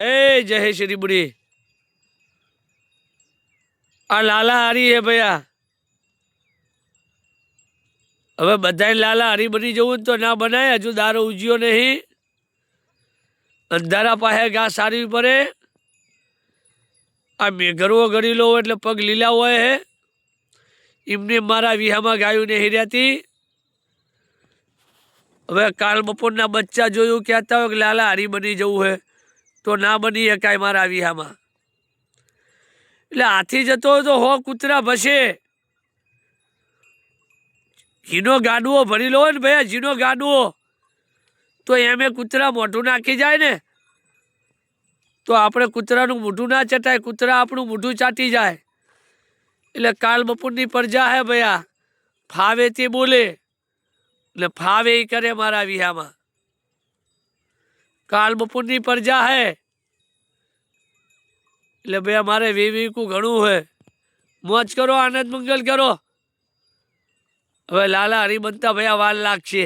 એ જય શ્રી બુડી. આ લાલા હારી હે ભૈયા. હવે બધા લાલા હારી બની જવું તો ના બનાય, હજુ દારો ઉજ્યો નહીં. અંધારા પાસે ઘા સારી પડે. આ મેઘરવો ગરીલો લો એટલે પગ લીલા હોય હે. એમને મારા વિહામાં ગાયું નહીં રહેતી. હવે કાલ બપોરના બચ્ચા જોયું, કહેતા હોય કે લાલા હારી બની જવું હે. તો ના બની શકાય મારા વિહામાં. એટલે હાથી જતો હોય તો હો કૂતરા ભસે. ઝીનો ગાડવો ભરી લો ને ભાઈ જીનો ગાડવો તો એમે કૂતરા મોઢું નાખી જાય ને, તો આપણે કૂતરાનું મોઢું ના ચટાય, કૂતરા આપણું મોઢું ચાટી જાય. એટલે કાલ બપોરની પ્રજા હે ભૈયા ફાવે તે બોલે. એટલે ફાવે એ કરે મારા વિહામાં. કાલ બપોરની પ્રજા હે એટલે ભાઈ અમારે વીવીકું ઘણું હોય મોજ કરો, આનંદ મંગલ કરો. હવે લાલા હરિબંતા ભાઈ આ વાર લાગશે.